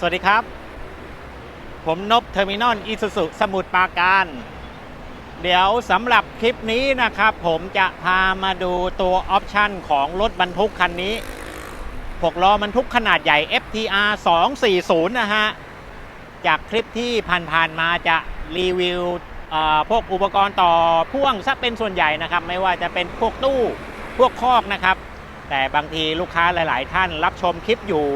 สวัสดีครับ ผมนบเทอร์มินอลอิสุสุสมุทรปราการ เดี๋ยวสำหรับคลิปนี้นะครับ ผมจะพามาดูตัวออปชันของรถบรรทุกคันนี้6ล้อบรรทุกขนาดใหญ่ FTR 240 นะฮะ จากคลิปที่ผ่านๆมาจะรีวิวพวกอุปกรณ์ต่อพ่วงซะเป็นส่วนใหญ่นะครับ ไม่ว่าจะเป็นพวกตู้พวกคอกนะครับ แต่บางทีลูกค้าหลาย ๆ ท่านรับชมคลิปอยู่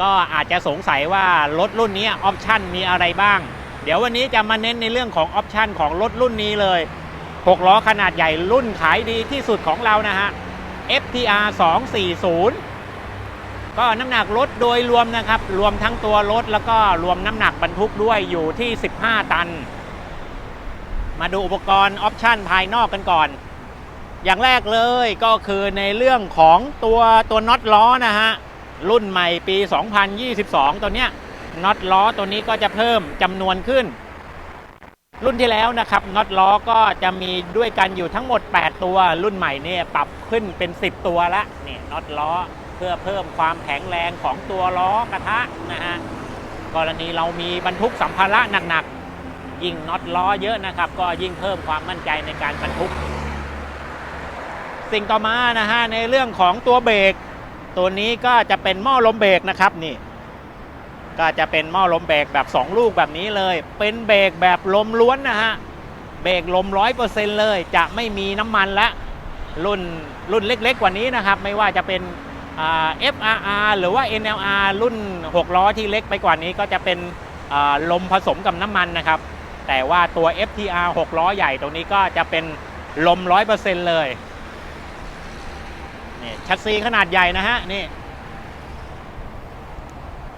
ก็อาจจะสงสัยว่ารถรุ่นนี้ออปชันมีอะไรบ้าง เดี๋ยววันนี้จะมาเน้นในเรื่องของออปชันของรถรุ่นนี้เลย 6 ล้อขนาดใหญ่รุ่นขายดีที่สุดของเรานะฮะ FTR 240 ก็น้ำหนักรถโดยรวมนะครับ รวมทั้งตัวรถแล้วก็รวมน้ำหนักบรรทุกด้วยอยู่ที่ 15 ตัน มาดูอุปกรณ์ออปชันภายนอกกันก่อน อย่างแรกเลยก็คือในเรื่องของตัวตัวน็อตล้อนะฮะ รุ่นใหม่ปี 2022 ตัวเนี้ยน็อตล้อตัวนี้ก็จะเพิ่มจำนวนขึ้น รุ่นที่แล้วนะครับน็อตล้อก็จะมีด้วยกันอยู่ทั้งหมด 8 ตัว รุ่นใหม่เนี่ยปรับขึ้นเป็น 10 ตัวละนี่น็อตล้อเพื่อเพิ่มความแข็งแรงของตัวล้อกระทะนะฮะกรณีเรามีบรรทุกสัมภาระหนักๆ ยิ่งน็อตล้อเยอะนะครับ ก็ยิ่งเพิ่มความมั่นใจในการบรรทุก สิ่งต่อมานะฮะในเรื่องของตัวเบรก ตัวนี้ก็จะเป็นหม้อลมเบรกนะครับนี่ ก็จะเป็นหม้อลมเบรกแบบ 2 ลูกแบบนี้เลย เป็นเบรกแบบลมล้วนนะฮะเบรกลมร้อยเปอร์เซ็นต์เลย จะไม่มีน้ำมันละรุ่นรุ่นเล็กๆกว่านี้นะครับ ไม่ว่าจะเป็นอ่า FRR หรือว่า NLR รุ่น 6 ล้อที่เล็กไปกว่านี้ก็จะเป็นลมผสมกับน้ำมันนะครับ แต่ว่าตัว FTR 6 ล้อใหญ่ตรงนี้ก็จะเป็นลม 100%เลย นี่ชัดซีขนาดใหญ่นะฮะนี่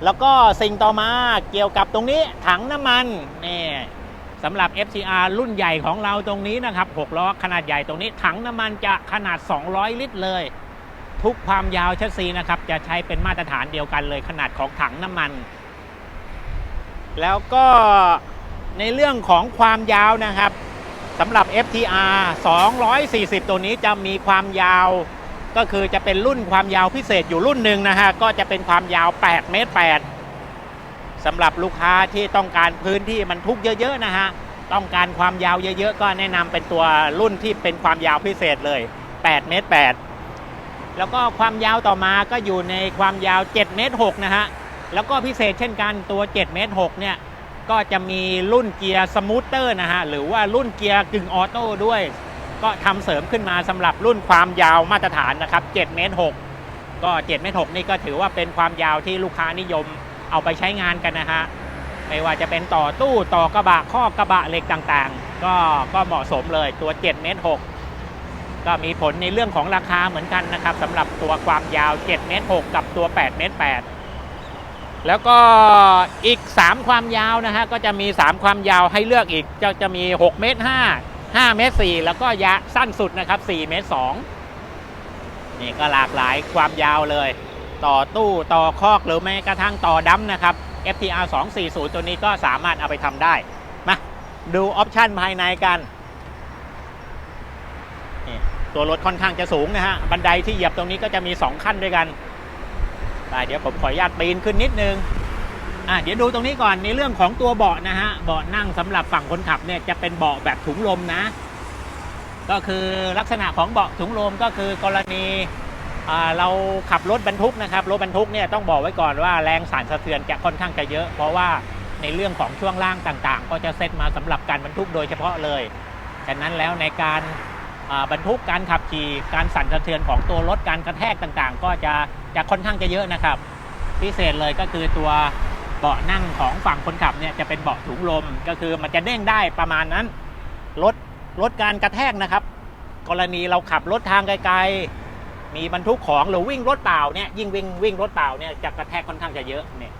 แล้วก็สิ่งต่อมาเกี่ยวกับตรงนี้ถังน้ำมันนี่สำหรับ FCR รุ่นใหญ่ของเราตรงนี้นะครับ6ล้อขนาดใหญ่ตรงนี้ ถังน้ำมันจะขนาด 200 ลิตรเลย ทุกความยาวชัดซีนะครับ จะใช้เป็นมาตรฐานเดียวกันเลยขนาดของถังน้ำมัน แล้วก็ในเรื่องของความยาวนะครับสำหรับ FTR 240 ตัวนี้จะมีความยาว ก็คือจะเป็นรุ่นความยาวพิเศษอยู่รุ่นหนึ่งนะฮะ ก็จะเป็นความยาว 8 เมตร 8สำหรับลูกค้าที่ต้องการพื้นที่มันทุกเยอะๆนะฮะ ต้องการความยาวเยอะๆ ก็แนะนำเป็นตัวรุ่นที่เป็นความยาวพิเศษเลย 8 เมตร 8 แล้วก็ความยาวต่อมาก็อยู่ในความยาว 7 เมตร 6 นะฮะ แล้วก็พิเศษเช่นกันตัว 7 เมตร 6 เนี่ย ก็จะมีรุ่นเกียร์สมูทเตอร์นะฮะ หรือว่ารุ่นเกียร์กึ่งออโต้ด้วย ก็ทำเสริมขึ้นมาสำหรับรุ่นความยาวมาตรฐานนะครับ7เมตร6ก็7เมตร6นี่ก็ถือว่าเป็นความยาวที่ลูกค้านิยมเอาไปใช้งานกันนะฮะไม่ว่าจะเป็นต่อตู้ต่อกระบะข้อกระบะเหล็กต่างๆ ก็ก็เหมาะสมเลยตัว7เมตร6ก็มีผลในเรื่องของราคาเหมือนกันนะครับสำหรับตัวความยาว7เมตร6กับตัว8เมตร8แล้วก็อีก 3 ความยาวนะฮะก็จะมี 3 ความยาวให้เลือกอีกจะจะมี 6 เมตร 5 5 เมตร 4 แล้วก็ยะสั้นสุดนะครับ 4 เมตร 2 นี่ก็หลากหลายความยาวเลย ต่อตู้ต่อคอกหรือแม้กระทั่งต่อดัมนะครับ FTR 240 ตัวนี้ก็สามารถเอาไปทำได้ มาดูออปชันภายในกันนี่ตัวรถค่อนข้างจะสูงนะฮะ บันไดที่เหยียบตรงนี้ก็จะมี 2 ขั้นด้วยกันแต่เดี๋ยวผมขออนุญาตปีนขึ้นนิดนึง อะเดี๋ยวดูตรงนี้ก่อนในเรื่องของตัวเบาะนะฮะเบาะนั่งสำหรับฝั่งคนขับเนี่ยจะเป็นเบาะแบบถุงลมนะ ก็คือลักษณะของเบาะถุงลมก็คือกรณีเราขับรถบรรทุกนะครับรถบรรทุกเนี่ยต้องบอกไว้ก่อนว่าแรงสั่นสะเทือนจะค่อนข้างจะเยอะ เพราะว่าในเรื่องของช่วงล่างต่างๆ ก็จะเซตมาสำหรับการบรรทุกโดยเฉพาะเลยฉะนั้นแล้วในการบรรทุกการขับขี่การสั่นสะเทือนของตัวรถการกระแทกต่างๆ ก็จะจะค่อนข้างจะเยอะนะครับ พิเศษเลยก็คือตัว เบาะนั่งของฝั่งคนขับเนี่ยจะเป็นเบาะถุงลมก็คือมันจะเด้งได้ประมาณนั้นลดลดการกระแทกนะครับ กรณีเราขับรถทางไกลๆ มีบรรทุกของหรือวิ่งรถเปล่าเนี่ยยิ่งวิ่งวิ่งรถเปล่าเนี่ยจะกระแทกค่อนข้างจะเยอะเนี่ย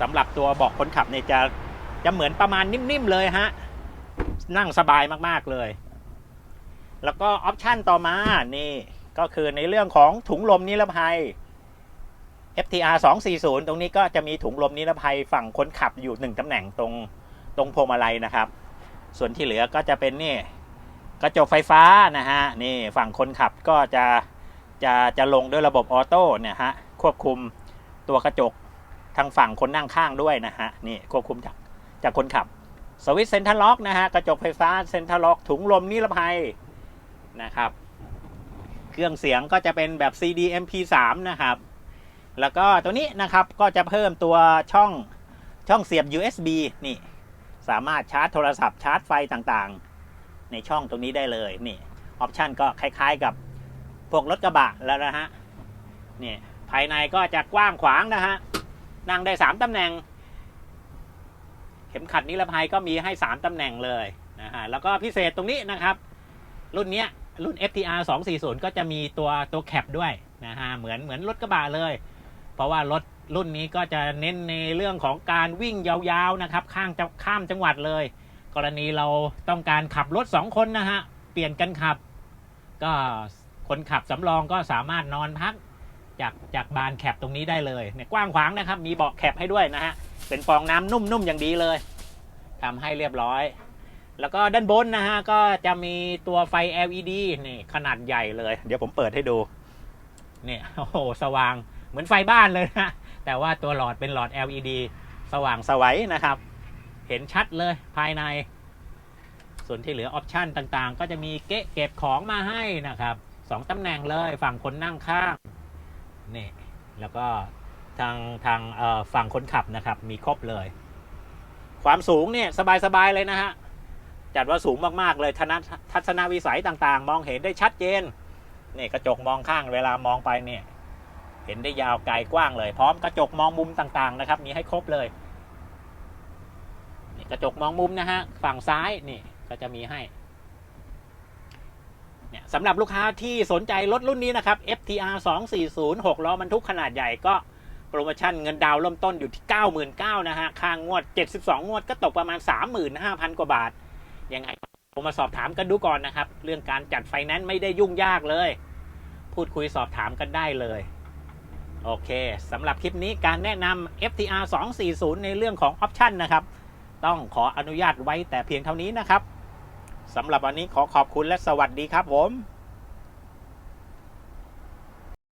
สำหรับตัวเบาะคนขับเนี่ยจะจะเหมือนประมาณนิ่มๆเลยฮะนั่งสบายมากๆเลย แล้วก็ออปชันต่อมานี่ก็คือในเรื่องของถุงลมนิรภัย FTR 240 ตรงนี้ก็จะมีถุงลมนิรภัยฝั่งคนขับอยู่หนึ่งตำแหน่งตรงตรงพวงมาลัยนะครับ ส่วนที่เหลือก็จะเป็นนี่กระจกไฟฟ้านะฮะนี่ฝั่งคนขับก็จะจะจะลงด้วยระบบออโต้เนี่ยฮะควบคุมตัวกระจกทางฝั่งคนนั่งข้างด้วยนะฮะนี่ควบคุมจากจากคนขับสวิตเซนทรัลล็อกนะฮะกระจกไฟฟ้าเซนทรัลล็อกถุงลมนิรภัยนะครับ เครื่องเสียงก็จะเป็นแบบ CD MP3 นะครับ แล้วก็ตัวนี้นะครับก็จะเพิ่มตัวช่องช่องเสียบ USB นี่ สามารถชาร์จโทรศัพท์ชาร์จไฟต่างๆ ในช่องตรงนี้ได้เลยนี่ออปชันก็คล้ายๆกับพวกรถกระบะแล้วนะฮะนี่ภายในก็จะกว้างขวางนะฮะนั่งได้ 3ตำแหน่ง เข็มขัดนิรภัยก็มีให้ 3ตำแหน่งเลยนะฮะแล้วก็พิเศษตรงนี้นะครับ รุ่นเนี้ยรุ่น FTR 240 ก็จะมีตัวตัวแคปด้วยนะฮะเหมือนเหมือนรถกระบะเลย เพราะว่ารถรุ่นนี้ก็จะเน้นในเรื่องของการวิ่งยาวๆนะครับ ข้างจะข้ามจังหวัดเลย กรณีเราต้องการขับรถ2คนนะฮะเปลี่ยนกันขับ ก็คนขับสำรองก็สามารถนอนพักจากจากบานแคปตรงนี้ได้เลยเนี่ยกว้างขวางนะครับ มีเบาะแคปให้ด้วยนะฮะเป็นฟองน้ำนุ่มๆอย่างดีเลยทำให้เรียบร้อย แล้วก็ด้านบนนะฮะก็จะมีตัวไฟ LED นี่ขนาดใหญ่เลย เดี๋ยวผมเปิดให้ดูเนี่ยโอ้โหสว่าง เหมือนไฟบ้านเลยนะแต่ว่าตัวหลอดเป็นหลอด LED สว่างสวัยนะครับ เห็นชัดเลยภายใน ส่วนที่เหลือออปชันต่างๆ ก็จะมีเกะเก็บของมาให้นะครับสองตำแหน่งเลยฝั่งคนนั่งข้างนี่แล้วก็ทางทางฝั่งคนขับนะครับ มีครบเลย ความสูงเนี่ยสบายๆเลยนะฮะจัดว่าสูงมากๆเลยทนทัศนวิสัยต่างๆ มองเห็นได้ชัดเจนนี่กระจกมองข้างเวลามองไปเนี่ย เห็นได้ยาวไกลกว้างเลย พร้อมกระจกมองมุมต่างๆนะครับ มีให้ครบเลยนี่กระจกมองมุมนะฮะฝั่งซ้ายนี่ก็จะมีให้เนี่ยสำหรับลูกค้าที่สนใจรถรุ่นนี้นะครับ FTR 240 6ล้อบรรทุกขนาดใหญ่ก็โปรโมชั่นเงินดาวน์เริ่มต้นอยู่ที่ 99,000นะฮะค่างวด 72 งวดก็ตกประมาณ 35,000 กว่าบาท ยังไงผมมาสอบถามกันดูก่อนนะครับ เรื่องการจัดไฟแนนซ์ไม่ได้ยุ่งยากเลย พูดคุยสอบถามกันได้เลย โอเคสำหรับคลิปนี้การแนะนำ FTR 240 ในเรื่องของออปชันนะครับ ต้องขออนุญาตไว้แต่เพียงเท่านี้นะครับสำหรับวันนี้ขอขอบคุณและสวัสดีครับผม